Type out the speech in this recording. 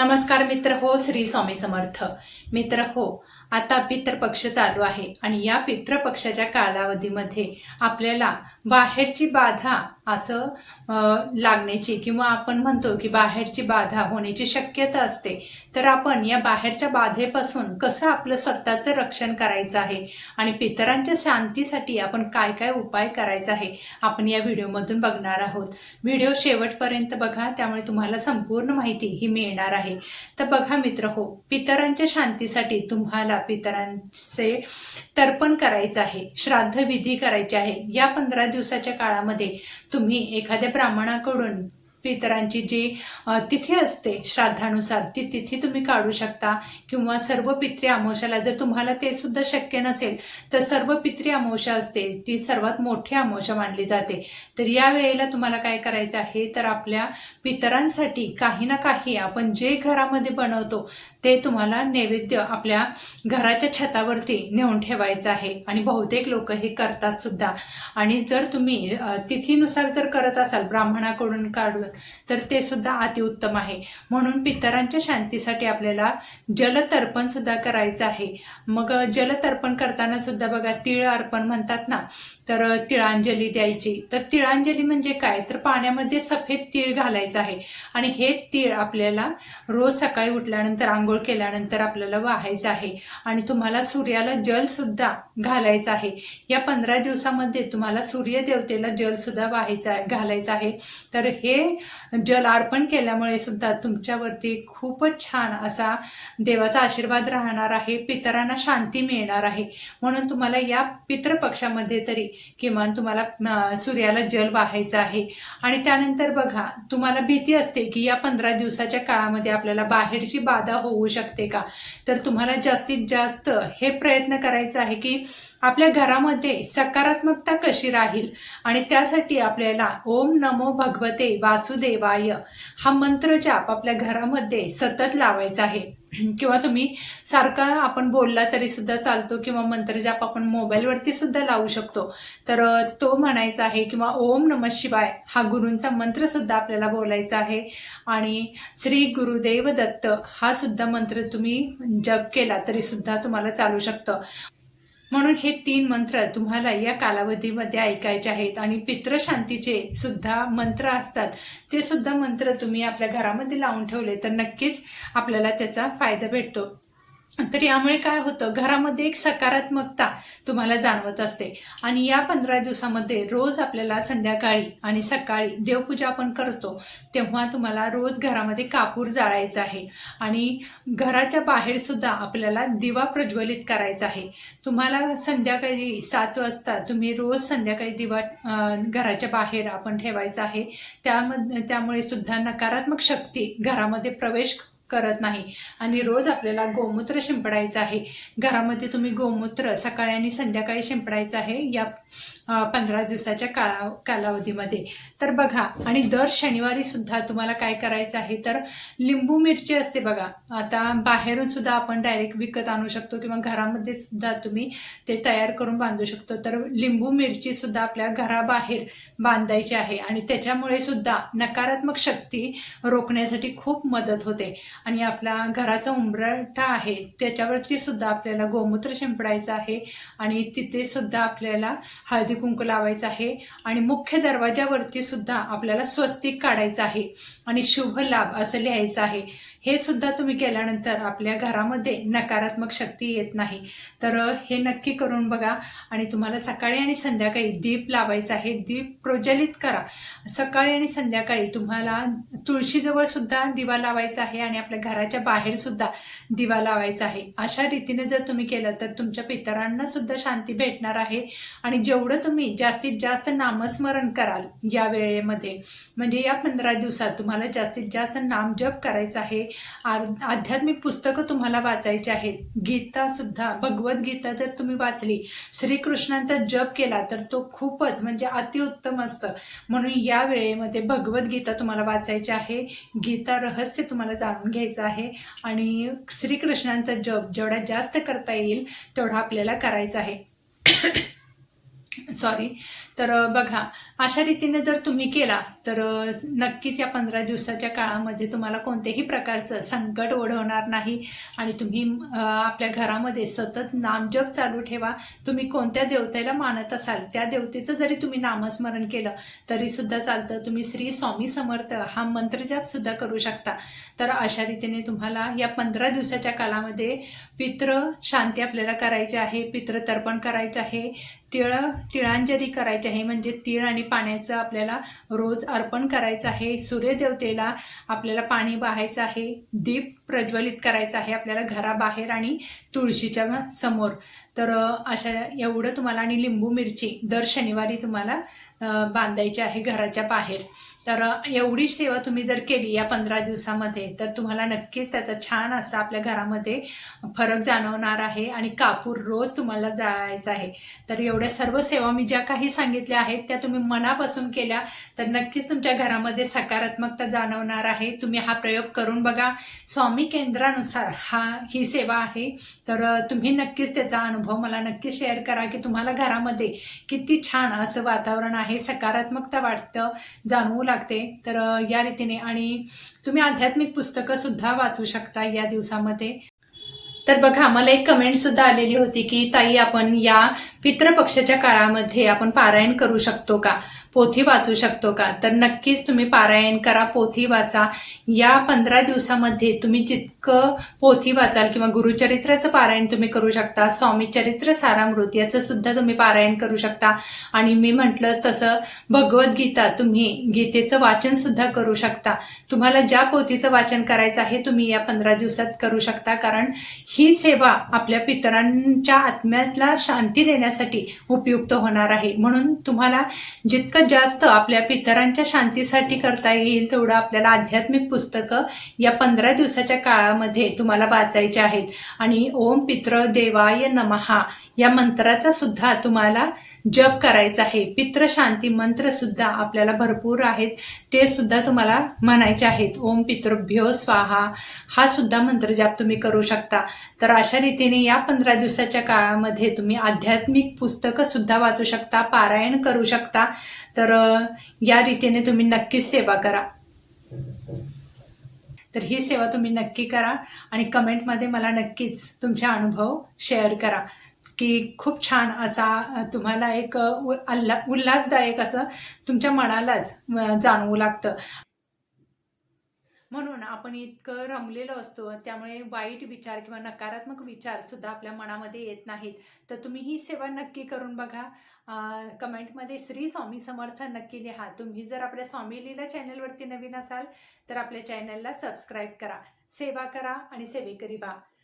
नमस्कार मित्र हो श्री स्वामी समर्थ. मित्र हो आता पितृपक्ष चालू आहे आणि या पितृपक्षाच्या कालावधीमध्ये आपल्याला बाहेरची बाधा असं लागण्याची किंवा आपण म्हणतो की बाहेरची बाधा होण्याची शक्यता असते. तर आपण या बाहेरच्या बाधेपासून कसं आपलं स्वतःचं रक्षण करायचं आहे आणि पितरांच्या शांतीसाठी आपण काय काय उपाय करायचा आहे आपण या व्हिडिओमधून बघणार आहोत. व्हिडिओ शेवटपर्यंत बघा त्यामुळे तुम्हाला संपूर्ण माहिती ही मिळणार आहे. तर बघा मित्र हो पितरांच्या शांतीसाठी तुम्हाला पितरांचे तर्पण करायचं आहे श्राद्ध विधी करायचे आहे. या पंधरा दिवसाच्या काळामध्ये तुम्ही एखाद्या ब्राह्मणाकडून पितरांची जी तिथी असते श्राद्धानुसार ती तिथी तुम्ही काढू शकता. किंवा सर्व पित्री अमोशाला जर तुम्हाला ते सुद्धा शक्य नसेल तर सर्व पित्री अमोशा असते ती सर्वात मोठी अमोशा मानली जाते. तर या वेळेला तुम्हाला काय करायचं आहे तर आपल्या पितरांसाठी काही ना काही आपण जे घरामध्ये बनवतो ते तुम्हाला नैवेद्य आपल्या घराच्या छतावरती नेऊन ठेवायचं आहे. आणि बहुतेक लोक हे करतात सुद्धा. आणि जर तुम्ही तिथीनुसार जर करत असाल ब्राह्मणाकडून काढून तर ते सुद्धा अतिउत्तम आहे. म्हणून पितरांच्या शांतीसाठी आपल्याला जलतर्पण सुद्धा करायचं आहे. मग जलतर्पण करताना सुद्धा बघा तिळ अर्पण म्हणतात ना तर तिळांजली द्यायची. तर तिळांजली म्हणजे काय? तर पाण्यामध्ये सफेद तीळ घालायचं आहे. आणि हे तीळ आपल्याला रोज सकाळी उठल्यानंतर आंघोळ केल्यानंतर आपल्याला वाहायचं आहे. आणि तुम्हाला सूर्याला जल सुद्धा घालायचं आहे. या पंधरा दिवसामध्ये तुम्हाला सूर्यदेवतेला जल सुद्धा वाहायचं आहे घालायचं आहे. तर हे जल अर्पण केल्यामुळे सुद्धा तुमच्यावरती खूपच छान असा देवाचा आशीर्वाद राहणार आहे पितरांना शांती मिळणार आहे. म्हणून तुम्हाला या पितृपक्षामध्ये तरी किमान तुम्हाला सूर्याला जल वाहायचं आहे. आणि त्यानंतर बघा तुम्हाला भीती असते की या पंधरा दिवसाच्या काळामध्ये आपल्याला बाहेरची बाधा होऊ शकते का? तर तुम्हाला जास्तीत जास्त हे प्रयत्न करायचा आहे की आपल्या घरामध्ये सकारात्मकता कशी राहील? आणि त्यासाठी आपल्याला ओम नमो भगवते वासुदेवाय हा मंत्र जाप आपल्या घरामध्ये सतत लावायचा आहे. किंवा तुम्ही सारखा आपण बोलला तरी सुद्धा चालतो किंवा मंत्रजाप आपण मोबाईलवरती सुद्धा लावू शकतो. तर तो म्हणायचा आहे किंवा ओम नम शिवाय हा गुरूंचा मंत्र सुद्धा आपल्याला बोलायचा आहे. आणि श्री गुरुदेव दत्त हा सुद्धा मंत्र तुम्ही जप केला तरी सुद्धा तुम्हाला चालू शकतं. म्हणून हे तीन मंत्र तुम्हाला या कालावधीमध्ये ऐकायचे आहेत. आणि पितृशांतीचे सुद्धा मंत्र असतात. ते सुद्धा मंत्र तुम्ही आपल्या घरामध्ये लावून ठेवले तर नक्कीच आपल्याला त्याचा फायदा भेटतो. तर यामुळे काय होतं? घरामध्ये एक सकारात्मकता तुम्हाला जाणवत असते. आणि या पंधरा दिवसामध्ये रोज आपल्याला संध्याकाळी आणि सकाळी देवपूजा आपण करतो तेव्हा तुम्हाला रोज घरामध्ये कापूर जाळायचा आहे. आणि घराच्या बाहेर सुद्धा आपल्याला दिवा प्रज्वलित करायचा आहे. तुम्हाला संध्याकाळी सात वाजता तुम्ही रोज संध्याकाळी दिवा घराच्या बाहेर आपण ठेवायचा आहे. त्यामध्ये त्यामुळे सुद्धा नकारात्मक शक्ती घरामध्ये प्रवेश करत नाही. आणि रोज आपल्याला गोमूत्र शिंपडायचं आहे. घरामध्ये तुम्ही गोमूत्र सकाळी आणि संध्याकाळी शिंपडायचं आहे या पंधरा दिवसाच्या काळा कालावधीमध्ये. तर बघा आणि दर शनिवारी सुद्धा तुम्हाला काय करायचं आहे? तर लिंबू मिरची असते बघा. आता बाहेरून सुद्धा आपण डायरेक्ट विकत आणू शकतो किंवा घरामध्ये सुद्धा तुम्ही ते तयार करून बांधू शकतो. तर लिंबू मिरची सुद्धा आपल्या घराबाहेर बांधायची आहे आणि त्याच्यामुळे सुद्धा नकारात्मक शक्ती रोखण्यासाठी खूप मदत होते. आणि आपला घराचा उंबरठा आहे त्याच्यावरती सुद्धा आपल्याला गोमूत्र शिंपडायचं आहे आणि तिथे सुद्धा आपल्याला हळदी कुंकू लावायचं आहे आणि मुख्य दरवाजावरती सुद्धा आपल्याला स्वस्तिक काढायचं आहे आणि शुभ लाभ असं लिहायचं आहे. हे सुद्धा तुम्ही केल्यानंतर आपल्या घरामध्ये नकारात्मक शक्ती येत नाही. तर हे नक्की करून बघा आणि तुम्हाला सकाळी आणि संध्याकाळी दीप लावायचा आहे. दीप प्रज्वलित करा. सकाळी आणि संध्याकाळी तुम्हाला तुळशीजवळ सुद्धा दिवा लावायचा आहे आणि आपल्या घराच्या बाहेर सुद्धा दिवा लावायचा आहे. अशा रीतीने जर तुम्ही केलं तर तुमच्या पितरांना सुद्धा शांती भेटणार आहे. आणि जेवढं तुम्ही जास्तीत जास्त नामस्मरण कराल या वेळेमध्ये म्हणजे या पंधरा दिवसात तुम्हाला जास्तीत जास्त नामजप करायचा आहे. आध्यात्मिक पुस्तकं तुम्हाला वाचायची आहेत. गीता सुद्धा भगवद्गीता जर तुम्ही वाचली श्रीकृष्णांचा जप केला तर तो खूपच म्हणजे अतिउत्तम असतं. म्हणून या वेळेमध्ये भगवद्गीता तुम्हाला वाचायची आहे. गीता रहस्य तुम्हाला जाणून घ्यायचं आहे. आणि श्रीकृष्णांचा जप जेवढा जास्त करता येईल तेवढा आपल्याला करायचा आहे. सॉरी तर बघा अशा रीतीने जर तुम्ही केला तर नक्कीच या पंधरा दिवसाच्या काळामध्ये तुम्हाला कोणत्याही प्रकारचं संकट ओढवणार नाही आणि तुम्ही आपल्या घरामध्ये सतत नामजप चालू ठेवा. तुम्ही कोणत्या देवतेला मानत असाल त्या देवतेचं जरी तुम्ही नामस्मरण केलं तरीसुद्धा चालतं. तुम्ही श्री स्वामी समर्थ हा मंत्रजपसुद्धा करू शकता. तर अशा रीतीने तुम्हाला या पंधरा दिवसाच्या कालामध्ये पित्र शांती आपल्याला करायची आहे पित्र तर्पण करायचं आहे. तिळ तिळांजली करायची आहे. म्हणजे तीळ आणि पाण्याचं आपल्याला रोज अर्पण करायचं आहे. सूर्यदेवतेला आपल्याला पाणी वाहायचं आहे. दीप प्रज्वलित करायचं आहे आपल्याला घराबाहेर आणि तुळशीच्या समोर. तर अशा एवढं तुम्हाला आणि लिंबू मिरची दर शनिवारी तुम्हाला बांधायची आहे घराच्या बाहेर. तर एवढी सेवा तुम्ही जर केली या पंधरा दिवसामध्ये तर तुम्हाला नक्कीच त्याचा छान असा आपल्या घरामध्ये फरक जाणवणार आहे आणि कापूर रोज तुम्हाला जाळायचा आहे. तर एवढ्या सर्व सेवा मी ज्या काही सांगितल्या आहेत त्या तुम्ही मनापासून केल्या तर नक्कीच तुमच्या घरामध्ये सकारात्मकता जाणवणार आहे. तुम्ही हा प्रयोग करून बघा. स्वामी केंद्रानुसार हा ही सेवा आहे. तर तुम्ही नक्कीच त्याचा अनुभव मला नक्की शेअर करा की तुम्हाला घरामध्ये किती छान असं वातावरण आहे सकारात्मकता वाटतं जाणवू लागतं. तर या रीतीने आणि तुम्ही आध्यात्मिक पुस्तकं सुद्धा वाचू शकता या दिवसामध्ये. तर बघा मला एक कमेंट सुद्धा आलेली होती की ताई आपण या पितृपक्षाच्या काळामध्ये आपण पारायण करू शकतो का? पोथी वाचू शकतो का? तर नक्कीच तुम्ही पारायण करा पोथी वाचा. या पंधरा दिवसामध्ये तुम्ही जितकं पोथी वाचाल किंवा गुरुचरित्राचं पारायण तुम्ही करू शकता स्वामी चरित्र सारामृत याचं सुद्धा तुम्ही पारायण करू शकता. आणि मी म्हटलंच तसं भगवद्गीता तुम्ही गीतेचं वाचन सुद्धा करू शकता. तुम्हाला ज्या पोथीचं वाचन करायचं आहे तुम्ही या पंधरा दिवसात करू शकता. कारण ही सेवा आपल्या पितरांच्या आत्म्यातला शांती देण्यासाठी उपयुक्त होणार आहे. म्हणून तुम्हाला जितकं जास्त आपल्या पितरांच्या शांतीसाठी करता येईल तेवढं आपल्याला आध्यात्मिक पुस्तकं या पंधरा दिवसाच्या काळामध्ये तुम्हाला वाचायचे आहेत. आणि ओम पित्र देवाय नमहा या मंत्राचा सुद्धा तुम्हाला जप करायचा आहे. पित्र शांती मंत्र सुद्धा आपल्याला भरपूर आहेत. ते सुद्धा तुम्हाला म्हणायचे आहेत. ओम पितृभ्यो स्वाहा. हा सुद्धा मंत्र मंत्रजाप तुम्ही करू शकता. तर अशा रीतीने या पंधरा दिवसाच्या काळामध्ये तुम्ही आध्यात्मिक पुस्तकं सुद्धा वाचू शकता पारायण करू शकता. तर या रीतीने तुम्ही नक्कीच सेवा करा. तर ही सेवा तुम्ही नक्की करा आणि कमेंटमध्ये मला नक्कीच तुमचे अनुभव शेअर करा. की खूप छान असा तुम्हाला एक उल्हा अल्ला उल्हासदायक असं तुमच्या मनालाच जाणवू लागतं. म्हणून आपण इतकं रमलेलो असतो त्यामुळे वाईट विचार किंवा नकारात्मक विचार सुद्धा आपल्या मनामध्ये येत नाहीत. तर तुम्ही ही सेवा नक्की करून बघा. कमेंटमध्ये श्री स्वामी समर्थ नक्की लिहा. तुम्ही जर आपल्या स्वामी लीला चॅनलवरती नवीन असाल तर आपल्या चॅनलला सबस्क्राईब करा. सेवा करा आणि सेवेकरी व्हा.